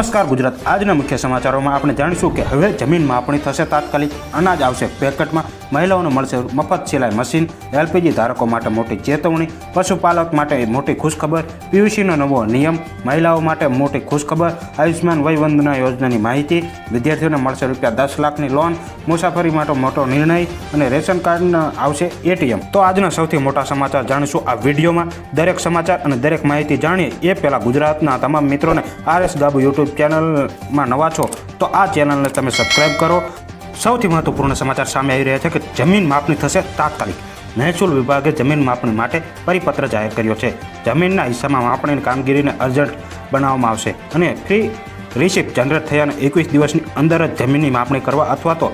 નમસ્કાર, ગુજરાત આજના મુખ્ય સમાચારોમાં આપણે જાણીશું કે હવે જમીન માપણી થશે તાત્કાલિક અનાજ આવશે. પેકેટમાં મહિલાઓને મળશે મફત સિલાઈ મશીન, એલપીજી ધારકો માટે મોટી ચેતવણી, પશુપાલક માટે મોટી ખુશખબર, પીયુસીનો નવો નિયમ, મહિલાઓ માટે મોટી ખુશખબર આયુષ્માન વયવંદના યોજનાની માહિતી, વિદ્યાર્થીઓને મળશે રૂપિયા દસ લાખની લોન, મુસાફરી માટે મોટો નિર્ણય અને રેશન કાર્ડના આવશે એટીએમ. તો આજના સૌથી મોટા સમાચાર જાણીશું આ વિડીયોમાં. દરેક સમાચાર અને દરેક માહિતી જાણીએ એ પહેલાં ગુજરાતના તમામ મિત્રોને આરએસ ગાબુ યુટ્યુબ ચેનલમાં નવા છો તો આ ચેનલને તમે સબસ્ક્રાઈબ કરો. સૌથી મહત્વપૂર્ણ સમાચાર સામે આવી રહ્યા છે કે જમીન માપણી થશે તાત્કાલિક. મહેસૂલ વિભાગે જમીન માપણી માટે પરિપત્ર જાહેર કર્યો છે. જમીનના હિસ્સામાં માપણીની કામગીરીને અર્જન્ટ બનાવવામાં આવશે અને ફ્રી રિસિપ્ટ જનરેટ થયાને એકવીસ દિવસની અંદર જ જમીનની માપણી કરવા અથવા તો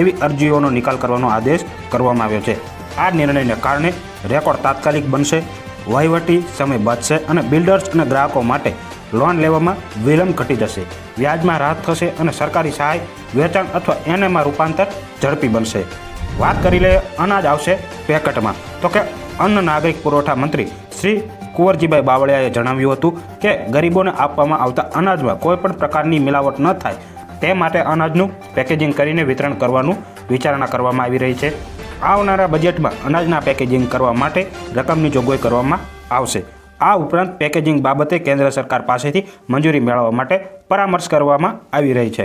એવી અરજીઓનો નિકાલ કરવાનો આદેશ કરવામાં આવ્યો છે. આ નિર્ણયને કારણે રેકોર્ડ તાત્કાલિક બનશે, વહીવટી સમય બચશે અને બિલ્ડર્સ અને ગ્રાહકો માટે લોન લેવામાં વિલંબ ઘટી જશે. વ્યાજમાં રાહત થશે અને સરકારી સહાય, વેચાણ અથવા એનએમાં રૂપાંતર ઝડપી બનશે. વાત કરી લઈએ અનાજ આવશે પેકેટમાં. તો કે અન્ન નાગરિક પુરવઠા મંત્રી શ્રી કુંવરજીભાઈ બાવળિયાએ જણાવ્યું હતું કે ગરીબોને આપવામાં આવતા અનાજમાં કોઈપણ પ્રકારની મિલાવટ ન થાય. તે માટે અનાજનું પેકેજિંગ કરીને વિતરણ કરવાનું વિચારણા કરવામાં આવી રહી છે. આવનારા બજેટમાં અનાજના પેકેજિંગ કરવા માટે રકમની જોગવાઈ કરવામાં આવશે. આ ઉપરાંત પેકેજિંગ બાબતે કેન્દ્ર સરકાર પાસેથી મંજૂરી મેળવવા માટે પરામર્શ કરવામાં આવી રહી છે.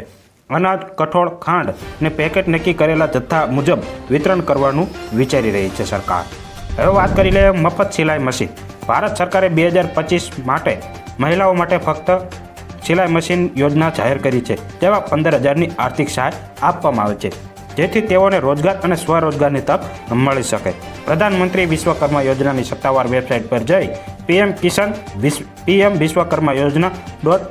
અનાજ, કઠોળ, ખાંડ ને પેકેટ નક્કી કરેલા જથ્થા મુજબ વિતરણ કરવાનું વિચારી રહી છે સરકાર. હવે વાત કરી લઈએ મફત સિલાઈ મશીન. ભારત સરકારે બે હજાર પચીસ માટે મહિલાઓ માટે ફક્ત સિલાઈ મશીન યોજના જાહેર કરી છે તેમાં પંદર હજારની આર્થિક સહાય આપવામાં આવે છે, જેથી તેઓને રોજગાર અને સ્વરોજગારની તક મળી શકે. પ્રધાનમંત્રી વિશ્વકર્મા યોજનાની સત્તાવાર વેબસાઇટ પર જઈ પીએમ કિસાન પીએમ વિશ્વકર્મા યોજના dot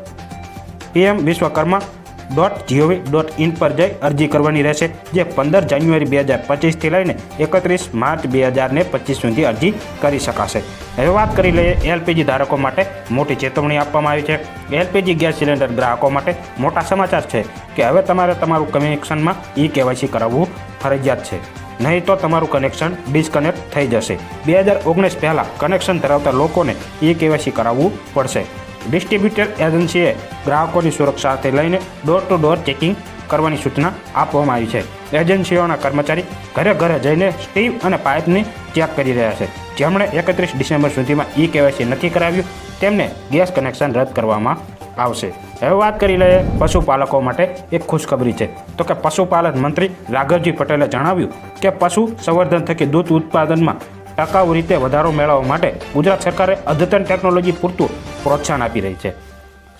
PM Vishwakarma dot GOV dot in પર જઈ અરજી કરવાની રહેશે, જે પંદર જાન્યુઆરી બે હજાર પચીસથી લઈને એકત્રીસ માર્ચ બે હજાર ને પચીસ સુધી અરજી કરી શકાશે. હવે વાત કરી લઈએ એલપીજી ધારકો માટે. મોટી ચેતવણી આપવામાં આવી છે. એલપીજી ગેસ સિલિન્ડર ગ્રાહકો માટે મોટા સમાચાર છે કે હવે તમારે તમારું કનેક્શનમાં ઈ કેવાયસી કરાવવું ફરજિયાત છે. નહીં તો તમારું કનેક્શન ડિસ્કનેક્ટ થઈ જશે. બે હજાર ઓગણીસ પહેલાં કનેક્શન ધરાવતા લોકોને ઈ કેવાયસી કરાવવું પડશે. ડિસ્ટ્રીબ્યુટર એજન્સીએ ગ્રાહકોની સુરક્ષાથી લઈને ડોર ટુ ડોર ચેકિંગ કરવાની સૂચના આપવામાં આવી છે. એજન્સીઓના કર્મચારી ઘરે ઘરે જઈને સ્ટીવ અને પાઇપની ચેક કરી રહ્યા છે. જેમણે એકત્રીસ ડિસેમ્બર સુધીમાં ઈ કેવાયસી નથી કરાવ્યું, તેમને ગેસ કનેક્શન રદ કરવામાં આવશે. હવે વાત કરી લઈએ પશુપાલકો માટે એક ખુશખબરી છે. તો કે પશુપાલન મંત્રી રાઘવજી પટેલે જણાવ્યું કે પશુ સંવર્ધન થકી દૂધ ઉત્પાદનમાં ટકાઉ રીતે વધારો મેળવવા માટે ગુજરાત સરકારે અદ્યતન ટેકનોલોજી પૂરતું પ્રોત્સાહન આપી રહી છે.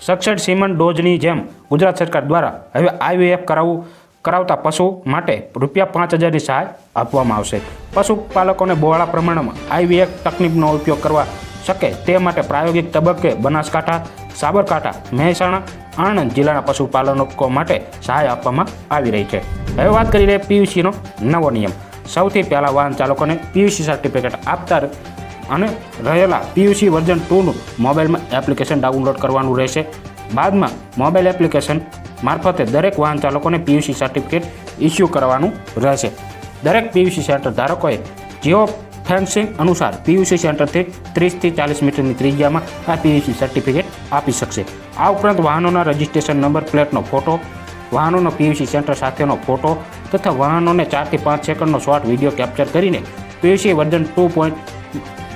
સક્ષડ સીમન ડોઝની જેમ ગુજરાત સરકાર દ્વારા હવે આઈવીએફ કરાવવું કરાવતા પશુ માટે રૂપિયા પાંચ હજારની સહાય આપવામાં આવશે. પશુપાલકોને બહોળા પ્રમાણમાં આઈવીએફ તકનીકનો ઉપયોગ કરવા શકે તે માટે પ્રાયોગિક તબક્કે બનાસકાંઠા, સાબરકાંઠા, મહેસાણા, આણંદ જિલ્લાના પશુપાલકો માટે સહાય આપવામાં આવી રહી છે. હવે વાત કરી લઈએ પીયુસીનો નવો નિયમ. સૌથી પહેલાં વાહન ચાલકોને પીયુસી સર્ટિફિકેટ આપતા અને રહેલા પીયુસી વર્ઝન ટુનું મોબાઈલમાં એપ્લિકેશન ડાઉનલોડ કરવાનું રહેશે. બાદમાં મોબાઈલ એપ્લિકેશન મારફતે દરેક વાહન ચાલકોને પીયુસી સર્ટિફિકેટ ઇસ્યુ કરવાનું રહેશે. દરેક પીયુસી સેન્ટર ધારકોએ જીઓ ફેન્સિંગ અનુસાર પીયુસી સેન્ટરથી ત્રીસથી ચાલીસ મીટરની ત્રિજ્યામાં આ પીયુસી સર્ટિફિકેટ આપી શકશે. આ ઉપરાંત વાહનોના રજિસ્ટ્રેશન નંબર પ્લેટનો ફોટો વાહનોનો પીયુસી સેન્ટર સાથેનો ફોટો તથા વાહનોને ચારથી પાંચ સેકન્ડનો શોર્ટ વીડિયો કેપ્ચર કરીને PUC version two point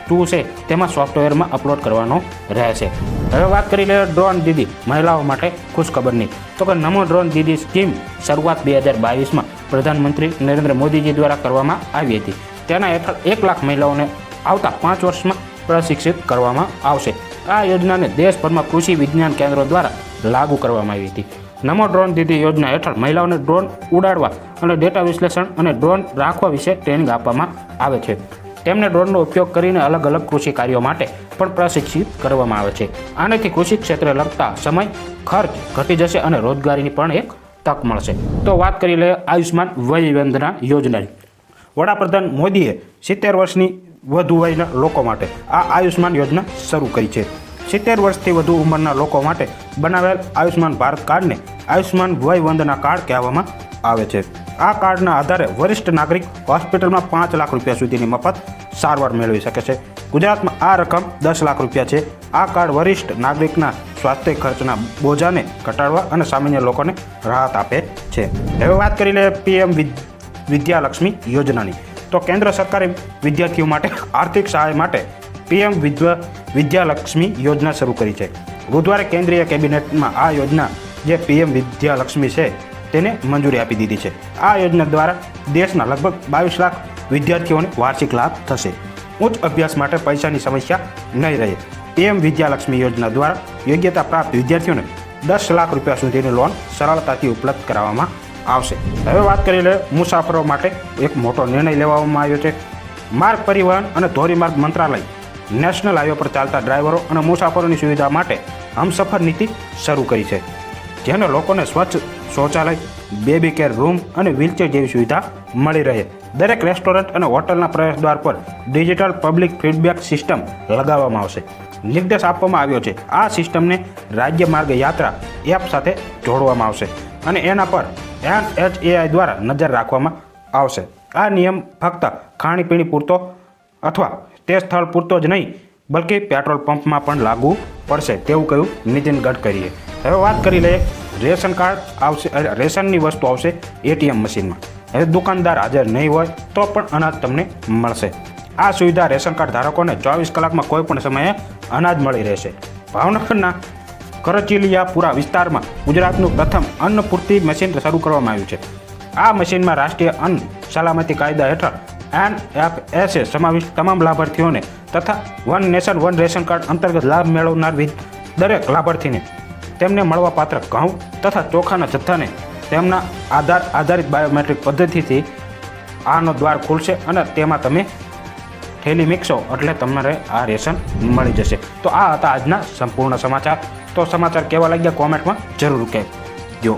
two છે તેમાં સોફ્ટવેરમાં અપલોડ કરવાનો રહેશે. હવે વાત કરી લઈએ ડ્રોન દીદી, મહિલાઓ માટે ખુશખબરની તો કે નમો ડ્રોન દીદી સ્કીમ શરૂઆત બે હજાર બાવીસમાં પ્રધાનમંત્રી નરેન્દ્ર મોદીજી દ્વારા કરવામાં આવી હતી. તેના હેઠળ એક લાખ મહિલાઓને આવતા પાંચ વર્ષમાં પ્રશિક્ષિત કરવામાં આવશે. આ યોજનાને દેશભરમાં કૃષિ વિજ્ઞાન કેન્દ્રો દ્વારા લાગુ કરવામાં આવી હતી. નમો ડ્રોન દીદી યોજના હેઠળ મહિલાઓને ડ્રોન ઉડાડવા અને ડેટા વિશ્લેષણ અને ડ્રોન રાખવા વિશે ટ્રેનિંગ આપવામાં આવે છે. તેમને ડ્રોનનો ઉપયોગ કરીને અલગ અલગ કૃષિ કાર્યો માટે પણ પ્રશિક્ષિત કરવામાં આવે છે. આનાથી કૃષિ ક્ષેત્રે લગતા સમય, ખર્ચ ઘટી જશે અને રોજગારીની પણ એક તક મળશે. તો વાત કરી લઈએ આયુષ્માન વયવંદના યોજનાની. વડાપ્રધાન મોદીએ સિત્તેર વર્ષની વધુ વયના લોકો માટે આ આયુષ્માન યોજના શરૂ કરી છે. સિત્તેર વર્ષથી વધુ ઉંમરના લોકો માટે બનાવેલ આયુષ્માન ભારત કાર્ડને આયુષ્માન વયવંદના કાર્ડ કહેવામાં આવે છે. આ કાર્ડના આધારે વરિષ્ઠ નાગરિક હોસ્પિટલમાં પાંચ લાખ રૂપિયા સુધીની મફત સારવાર મેળવી શકે છે. ગુજરાતમાં આ રકમ દસ લાખ રૂપિયા છે. આ કાર્ડ વરિષ્ઠ નાગરિકના સ્વાસ્થ્ય ખર્ચના બોજાને ઘટાડવા અને સામાન્ય લોકોને રાહત આપે છે. હવે વાત કરી લે પીએમ વિદ્યાલક્ષ્મી યોજનાની. તો કેન્દ્ર સરકારે વિદ્યાર્થીઓ માટે આર્થિક સહાય માટે પીએમ વિદ્યા વિદ્યાલક્ષ્મી યોજના શરૂ કરી છે. બુધવારે કેન્દ્રીય કેબિનેટમાં આ યોજના જે પીએમ વિદ્યાલક્ષ્મી છે તેને મંજૂરી આપી દીધી છે. આ યોજના દ્વારા દેશના લગભગ બાવીસ લાખ વિદ્યાર્થીઓને વાર્ષિક લાભ થશે. ઉચ્ચ અભ્યાસ માટે પૈસાની સમસ્યા નહીં રહે. પીએમ વિદ્યાલક્ષ્મી યોજના દ્વારા યોગ્યતા પ્રાપ્ત વિદ્યાર્થીઓને દસ લાખ રૂપિયા સુધીની લોન સરળતાથી ઉપલબ્ધ કરાવવામાં આવશે. હવે વાત કરી લે મુસાફરો માટે એક મોટો નિર્ણય લેવામાં આવ્યો છે. માર્ગ પરિવહન અને ધોરીમાર્ગ મંત્રાલય નેશનલ હાઈવે પર ચાલતા ડ્રાઈવરો અને મુસાફરોની સુવિધા માટે હમસફર નીતિ શરૂ કરી છે. જેને લોકોને સ્વચ્છ શૌચાલય, બેબી કેર રૂમ અને વ્હીલચેર જેવી સુવિધા મળી રહે. દરેક રેસ્ટોરન્ટ અને હોટલના પ્રવેશદ્વાર પર ડિજિટલ પબ્લિક ફીડબેક સિસ્ટમ લગાવવામાં આવશે. નિર્દેશ આપવામાં આવ્યો છે, આ સિસ્ટમને રાજ્ય માર્ગ યાત્રા એપ સાથે જોડવામાં આવશે અને એના પર એનએચએઆઈ દ્વારા નજર રાખવામાં આવશે. આ નિયમ ફક્ત ખાણીપીણી પૂરતો અથવા તે સ્થળ પૂરતો જ નહીં, બલકે પેટ્રોલ પંપમાં પણ લાગુ પડશે, તેવું કહ્યું નીતિન ગડકરીએ. હવે વાત કરી લઈએ રેશન કાર્ડ આવશે રેશનની વસ્તુ આવશે એટીએમ મશીનમાં. એટલે દુકાનદાર હાજર નહીં હોય તો પણ અનાજ તમને મળશે. આ સુવિધા રેશન કાર્ડ ધારકોને ચોવીસ કલાકમાં કોઈ પણ સમયે અનાજ મળી રહેશે. ભાવનગરના કરચીલિયાપુરા વિસ્તારમાં ગુજરાતનું પ્રથમ અન્નપૂર્તિ મશીન શરૂ કરવામાં આવ્યું છે. આ મશીનમાં રાષ્ટ્રીય અન્ન સલામતી કાયદા હેઠળ એનએફએસએ સમાવિષ્ટ તમામ લાભાર્થીઓને તથા one nation one ration card અંતર્ગત લાભ મેળવનાર દરેક લાભાર્થીને તેમને મળવાપાત્ર ઘઉં તથા ચોખાના જથ્થાને તેમના આધાર આધારિત બાયોમેટ્રિક પદ્ધતિથી આનો દ્વાર ખુલશે અને તેમાં તમે થેલી મીકશો એટલે તમારે આ રેશન મળી જશે. તો આ હતા આજના સંપૂર્ણ સમાચાર. તો સમાચાર કેવા લાગ્યા કોમેન્ટમાં જરૂર કહેજો.